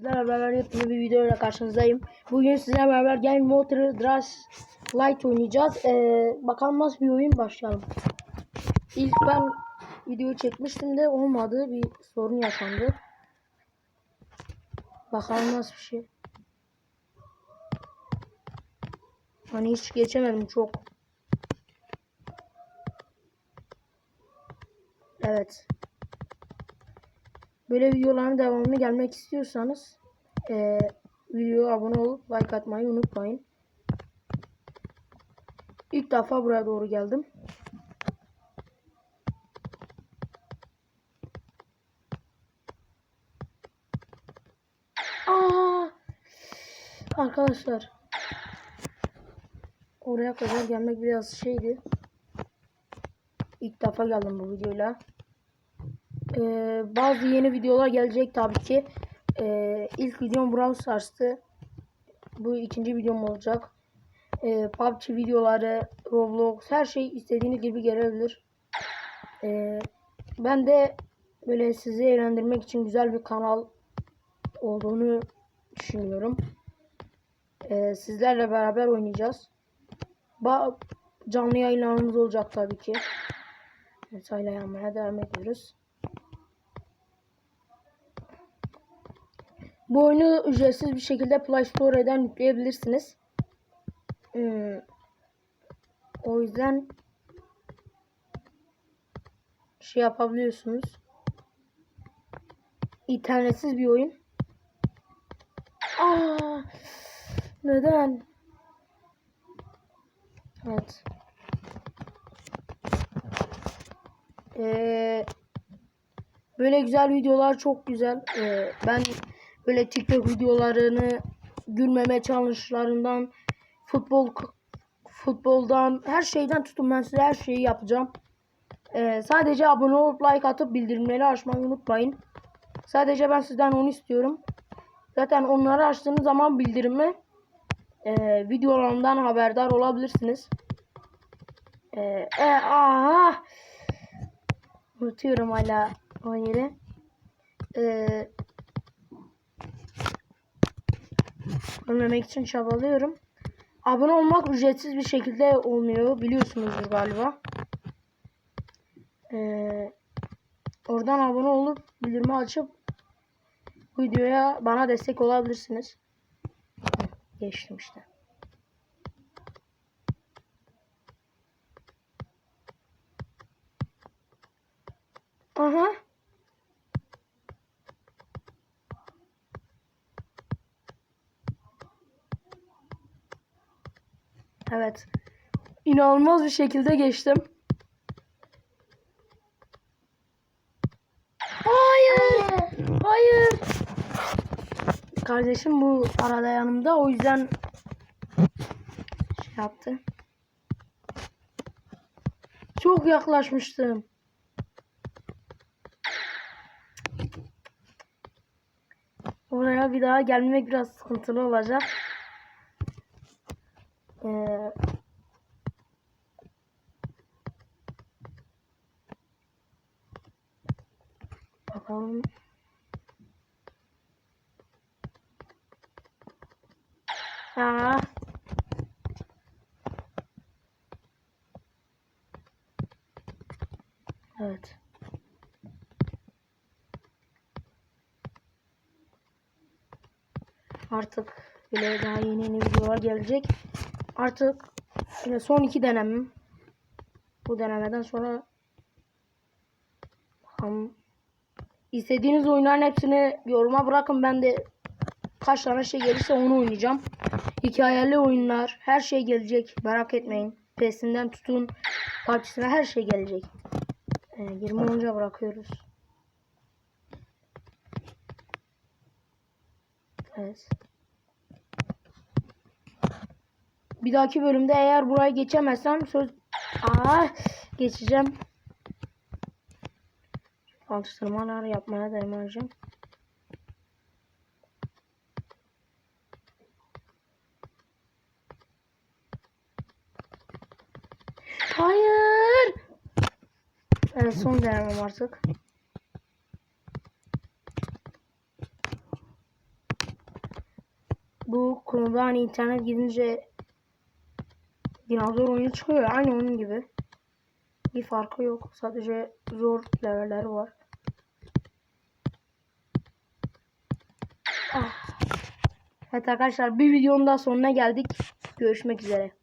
Sizlerle beraber yepyeni bir videoyla karşınızdayım. Bugün sizlerle beraber Game Motor Drash Light oynayacağız. Ee, bakalım nasıl bir oyun başlayalım. İlk ben video çekmiştim de olmadı. Bir sorun yaşandı. Bakalım nasıl bir şey. Hani hiç geçemedim çok. Evet. Böyle videoların devamını gelmek istiyorsanız eee videoya abone olup like atmayı unutmayın. İlk defa buraya doğru geldim. Aa! Arkadaşlar oraya kadar gelmek biraz şeydi. İlk defa geldim bu videoyla. Ee, bazı yeni videolar gelecek tabii ki. Ee, ilk videom Brawl Stars'tı. Bu ikinci videom olacak. Ee, PUBG videoları, Roblox her şey istediğiniz gibi gelebilir. Ee, ben de böyle sizi eğlendirmek için güzel bir kanal olduğunu düşünüyorum. Ee, sizlerle beraber oynayacağız. Ba canlı yayınlarımız olacak tabii ki. Hala yanmaya devam ediyoruz. Bu oyunu ücretsiz bir şekilde Play Store'dan yükleyebilirsiniz. Hmm. O yüzden şey yapabiliyorsunuz. İnternetsiz bir oyun. Aa, neden? Evet. Ee, böyle güzel videolar çok güzel. Ee, ben böyle TikTok videolarını gülmeme challenge'larından futbol futboldan her şeyden tutun ben size her şeyi yapacağım. Ee, sadece abone olup like atıp bildirimleri açmayı unutmayın. Sadece ben sizden onu istiyorum. Zaten onları açtığınız zaman bildirimi e, videolarımdan haberdar olabilirsiniz. E, e, aha! Unutuyorum hala o yeri. Eee ölmemek için çabalıyorum. Abone olmak ücretsiz bir şekilde olmuyor. Biliyorsunuzdur galiba. Ee, oradan abone olup bildirimi açıp videoya bana destek olabilirsiniz. Hı, Geçtim işte. Aha. Evet. İnanılmaz bir şekilde geçtim. Hayır. Hayır. Kardeşim bu arada yanımda. O yüzden şey yaptı. Çok yaklaşmıştım. Oraya bir daha gelmek biraz sıkıntılı olacak. Ee, bakalım. Aa. Evet. Artık bile daha yeni yeni videolar gelecek. Artık son iki denemem. Bu denemeden sonra bakalım. İstediğiniz oyunların hepsini yoruma bırakın. Ben de kaç tane şey gelirse onu oynayacağım. Hikayeli oyunlar, her şey gelecek. Merak etmeyin. PES'inden tutun, PUBG'sine her şey gelecek. Ee, 20 olunca bırakıyoruz. Evet. Bir dahaki bölümde eğer burayı geçemezsem söz Aa, geçeceğim. Alıştırmalar yapmaya devam edeceğim. Hayır. Evet son denemem artık. bu konuda hani internet gidince dinozor oyunu çıkıyor aynı onun gibi. Bir farkı yok. Sadece zor levelleri var. Ah. Evet arkadaşlar bir videonun daha sonuna geldik. Görüşmek üzere.